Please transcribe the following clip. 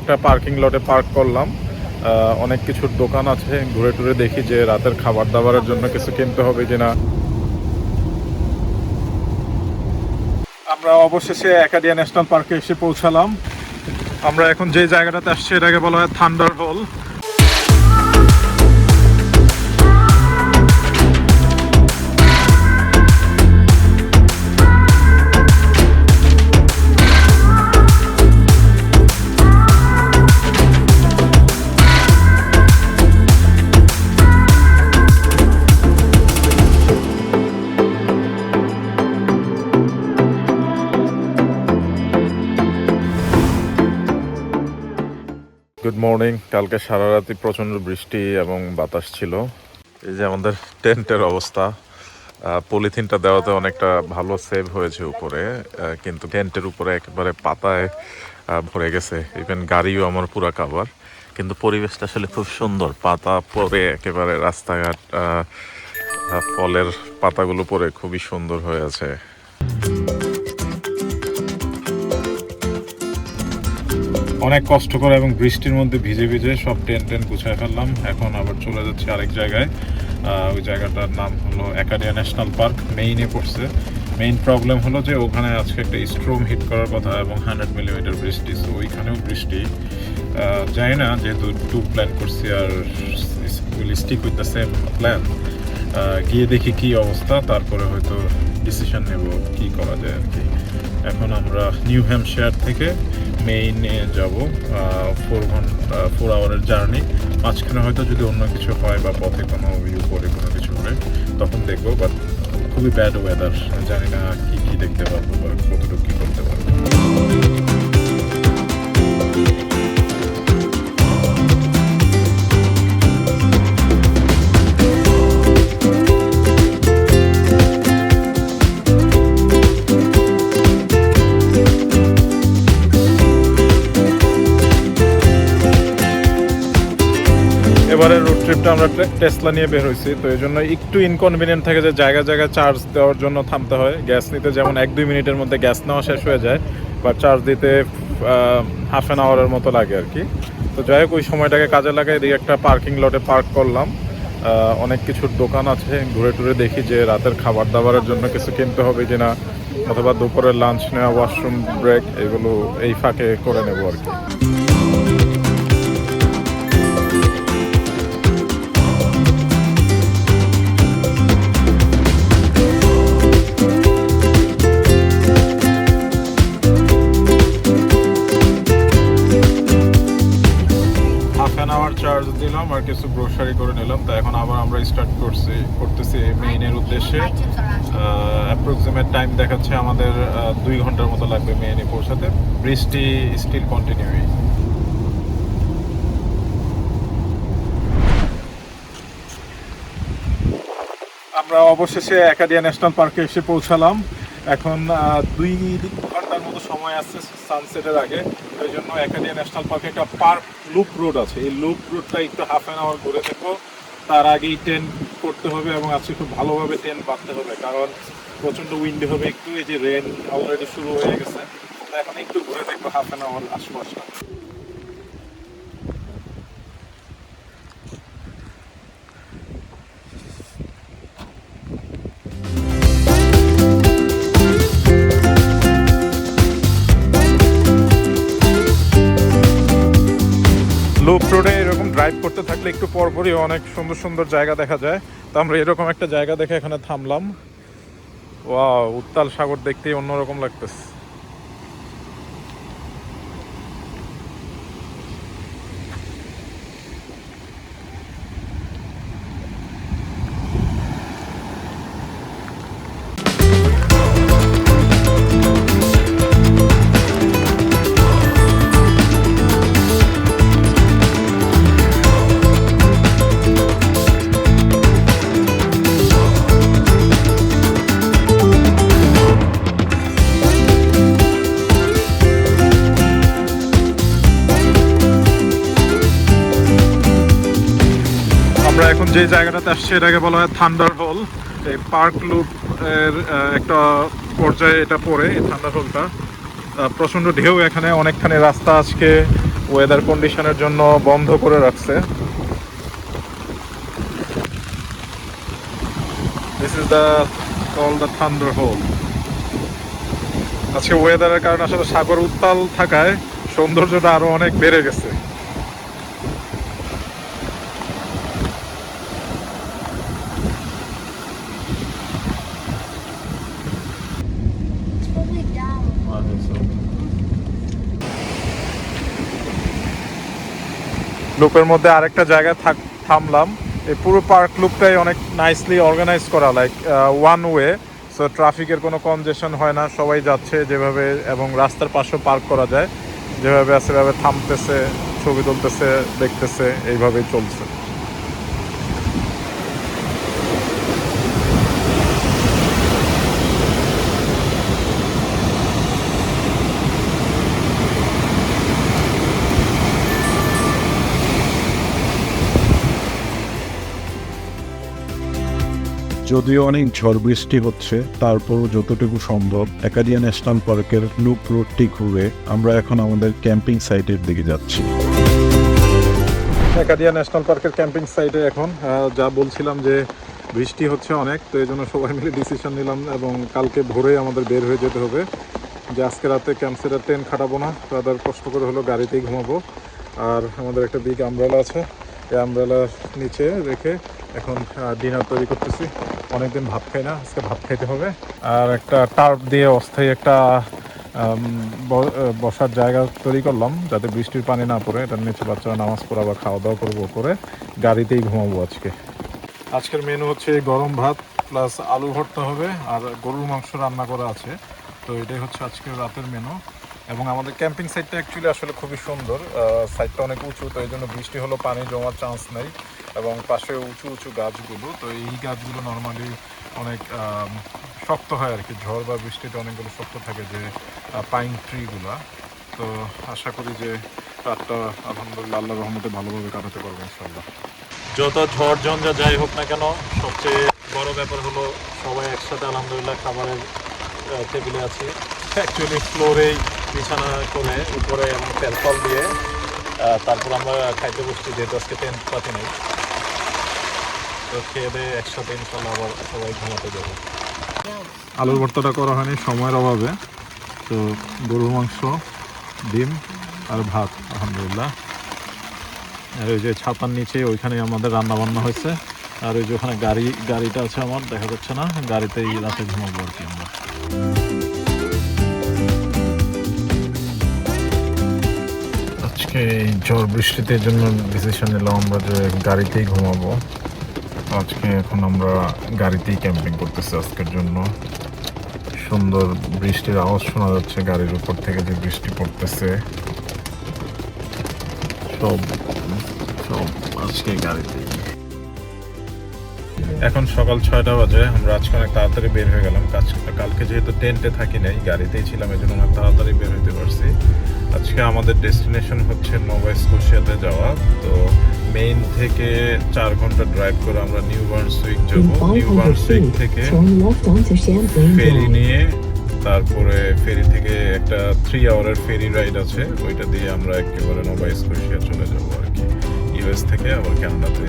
একটা পার্কিং লটে পার্ক করলাম। অনেক কিছুর দোকান আছে। ঘুরে টুরে দেখি যে রাতের খাবার দাবারের জন্য কিছু কিনতে হবে কিনা। আমরা অবশেষে একাডিয়া ন্যাশনাল পার্কে এসে পৌঁছালাম। আমরা এখন যে জায়গাটাতে আসছি, এটাকে বলা হয় থান্ডার হল গুড মর্নিং কালকে সারা রাতি প্রচণ্ড বৃষ্টি এবং বাতাস ছিল। এই যে আমাদের টেন্টের অবস্থা পলিথিনটা দেওয়াতে অনেকটা ভালো সেভ হয়েছে উপরে কিন্তু টেন্টের উপরে একেবারে পাতায় ভরে গেছে। ইভেন গাড়িও আমার পুরা কাবার কিন্তু পরিবেশটা আসলে খুব সুন্দর। পাতা পরে একেবারে রাস্তাঘাট ফলের পাতাগুলো পরে খুবই সুন্দর হয়ে আছে। অনেক কষ্ট করে এবং বৃষ্টির মধ্যে ভিজে ভিজে সব টেন্ট টেন গুছায় ফেললাম। এখন আবার চলে যাচ্ছি আরেক জায়গায়। ওই জায়গাটার নাম হলো একাডিয়া ন্যাশনাল পার্ক মেইনে পড়ছে। মেইন প্রবলেম হলো যে ওখানে আজকে একটা স্ট্রোম হিট করার কথা এবং হান্ড্রেড মিলিমিটার বৃষ্টি সো ওইখানেও বৃষ্টি। জানি না, যেহেতু ট্যুর প্ল্যান করছি আর will stick with the same plan গিয়ে দেখি কি অবস্থা, তারপরে হয়তো ডিসিশন নেব কি করা যায় আর কি। এখন আমরা নিউ হ্যাম্পশায়ার থেকে মেইনে যাব ফোর ঘণ্টা ফোর আওয়ারের জার্নি মাঝখানে হয়তো যদি অন্য কিছু হয় বা পথে কোনো ভিউ পরে কোনো কিছু হয় তখন দেখব বাট খুবই ব্যাড ওয়েদার জানি না কী কী দেখতে পারব বা কতটুকু কী করতে পারব। এবারে রোড ট্রিপটা আমরা টেসলা নিয়ে বের হয়েছি তো এই জন্য একটু ইনকনভিনিয়েন্ট থাকে যে জায়গা জায়গায় চার্জ দেওয়ার জন্য থামতে হয়। গ্যাস নিতে যেমন এক দুই মিনিটের মধ্যে গ্যাস নেওয়া শেষ হয়ে যায়, বা চার্জ দিতে হাফ অ্যান আওয়ারের মতো লাগে আর কি। তো যাই হোক, ওই সময়টাকে কাজে লাগাই, এদিকে একটা পার্কিং লটে পার্ক করলাম। অনেক কিছুর দোকান আছে, ঘুরে টুরে দেখি যে রাতের খাবার দাবারের জন্য কিছু কিনতে হবে কিনা, অথবা দুপুরের লাঞ্চ নেওয়া ওয়াশরুম ব্রেক এগুলো এই ফাঁকে করে নেব আর কি। কিছু গ্রোসারি করে নিলাম। তো এখন আবার আমরা স্টার্ট করছি, করতেছি মেইনের উদ্দেশ্যে। অ্যাপ্রক্সিমেট টাইম দেখাচ্ছে আমাদের দুই ঘণ্টার মতো লাগবে মেইনে পৌঁছাতে। বৃষ্টি স্টিল কন্টিনিউই আমরা অবশেষে একাডিয়া ন্যাশনাল পার্কে এসে পৌঁছালাম। এখন দুই সময় আসছে সানসেটের আগে। ওই জন্য একাডিয়া ন্যাশনাল পার্কে একটা পার্ক লুপ রোড আছে। এই লুপ রোডটা একটু হাফ অ্যান আওয়ার ঘুরে থাকব তার আগেই ট্রেন করতে হবে এবং আজকে খুব ভালোভাবে ট্রেন বাঁধতে হবে। কারণ প্রচণ্ড উইন্ডি হবে একটু। এই যে রেন অলরেডি শুরু হয়ে গেছে। এখন একটু ঘুরে দেখব হাফ অ্যান আওয়ার আশপাশটা। লুপ রোডে এরকম ড্রাইভ করতে থাকলে একটু পরপরই অনেক সুন্দর সুন্দর জায়গা দেখা যায়। তো আমরা এরকম একটা জায়গা দেখে এখানে থামলাম। ওয়া উত্তাল সাগর দেখতেই অন্যরকম লাগতেছে। আমরা এখন যে জায়গাটাতে আসছি, এটাকে বলা হয় থান্ডার হল এই পার্ক লুপ এর একটা পর্যায়ে এটা পড়ে, এই থান্ডার হলটা প্রচণ্ড ঢেউ এখানে, অনেকখানি রাস্তা আজকে ওয়েদার কন্ডিশনের জন্য বন্ধ করে রাখছে। This is the call the Thunder Hole আজকে ওয়েদারের কারণে আসলে সাগর উত্তাল থাকায় সৌন্দর্যটা আরও অনেক বেড়ে গেছে। লুপের মধ্যে আরেকটা জায়গায় থাক থামলাম। এই পুরো পার্ক লুপটাই অনেক নাইসলি অর্গানাইজ করা লাইক ওয়ান ওয়ে সো ট্রাফিকের কোনো কনজেশন হয় না, সবাই যাচ্ছে যেভাবে এবং রাস্তার পাশেও পার্ক করা যায়। যেভাবে আছে, সেভাবে থামতেছে, ছবি তুলতেছে, দেখতেছে, এইভাবেই চলছে। যদিও অনেক ঝড় বৃষ্টি হচ্ছে, তারপরও যতটুকু সম্ভব একাডিয়া ন্যাশনাল পার্কের লুপ রোডটি ঘুরে আমরা এখন আমাদের ক্যাম্পিং সাইটের দিকে যাচ্ছি। একাডিয়া ন্যাশনাল পার্কের ক্যাম্পিং সাইটে এখন যা বলছিলাম যে বৃষ্টি হচ্ছে অনেক, তো এই জন্য সবাই মিলে ডিসিশন নিলাম এবং কালকে ভোরে আমাদের বের হয়ে যেতে হবে। যে আজকে রাতে ক্যাম্পসেটা ট্রেন খাটাবো না রাদার কষ্ট করে হলো গাড়িতেই ঘুমাবো। আর আমাদের একটা বিগ আমব্রেলা আছে, এই আমব্রেলার নিচে রেখে এখন ডিনার তৈরি করতেছি। অনেকদিন ভাত খাই না, আজকে ভাত খাইতে হবে। আর একটা টার্প দিয়ে অস্থায়ী একটা বসার জায়গা তৈরি করলাম, যাতে বৃষ্টির পানি না পড়ে। এটার নিচে বাচ্চারা নামাজ পড়া বা খাওয়া দাওয়া করব, করে গাড়িতেই ঘুমাবো আজকে। আজকের মেনু হচ্ছে গরম ভাত প্লাস আলু ভর্তা হবে আর গরুর মাংস রান্না করা আছে। তো এটাই হচ্ছে আজকের রাতের মেনু এবং আমাদের ক্যাম্পিং সাইটটা অ্যাকচুয়ালি আসলে খুবই সুন্দর। সাইটটা অনেক উঁচু, তো এই জন্য বৃষ্টি হলো পানি জমার চান্স নেই। এবং পাশে উঁচু উঁচু গাছগুলো, তো এই গাছগুলো নর্মালি অনেক শক্ত হয় আর কি ঝড় বা বৃষ্টিতে অনেকগুলো শক্ত থাকে যে পাইন ট্রিগুলা তো আশা করি যে রাতটা আলহামদুলিল্লাহ আল্লাহ রহমতে ভালোভাবে কাটাতে পারব ইনশাল্লাহ যত ঝড় ঝঞ্ঝা যাই হোক না কেন, সবচেয়ে বড় ব্যাপার হলো সবাই একসাথে আলহামদুলিল্লাহ খাবারের টেবিলে আছি। অ্যাকচুয়ালি ফ্লোরেই বিছানা করে উপরে তেলফল দিয়ে তারপর আমরা খাইতে বসছি, যেহেতু আজকে টেন্ট পাতি নেই। তো খেয়ে সবাই ঘুমাতে আলুর ভর্তাটা করা হয়নি, সময়ের অভাবে। তো গরুর মাংস, ডিম আর ভাত, আলহামদুলিল্লাহ। আর ওই যে ছাতার নিচে ওইখানে আমাদের রান্না বান্না হয়েছে। আর ওই যে ওখানে গাড়ি, গাড়িটা আছে আমার, দেখা যাচ্ছে না। গাড়িতেই রাতে ঘুমাবো আর কি আমরা। আজকে ঝড় বৃষ্টিতে জন্য ডিসিশন নিলাম আমরা যে গাড়িতেই ঘুমাবো। আজকে এখন আমরা গাড়িতেই ক্যাম্পিং করতেছি আজকের জন্য। সুন্দর বৃষ্টির আওয়াজ শোনা যাচ্ছে গাড়ির উপর থেকে যে বৃষ্টি পড়তেছে। সব সব আজকে গাড়িতে। এখন সকাল ছয়টা বাজে, আমরা আজকে অনেক তাড়াতাড়ি বের হয়ে গেলাম। কালকে যেহেতু টেন্টে থাকি নাই, গাড়িতেই ছিলাম এই জন্য অনেক তাড়াতাড়ি বের হতে পারছি। আজকে আমাদের ডেস্টিনেশন হচ্ছে নোভা স্কোশিয়াতে যাওয়া, তো মেইন থেকে চার ঘণ্টা ড্রাইভ করে আমরা নিউ বার্নসুইক যাব। নিউ 500 বার্নসুইক থেকে ফেরি নিয়ে তারপরে ফেরি থেকে একটা থ্রি আওয়ারের ফেরি রাইড আছে। ওইটা দিয়ে আমরা একেবারে নোভা স্কোশিয়া চলে যাব আর কি। ইউএস থেকে আবার কানাডাতে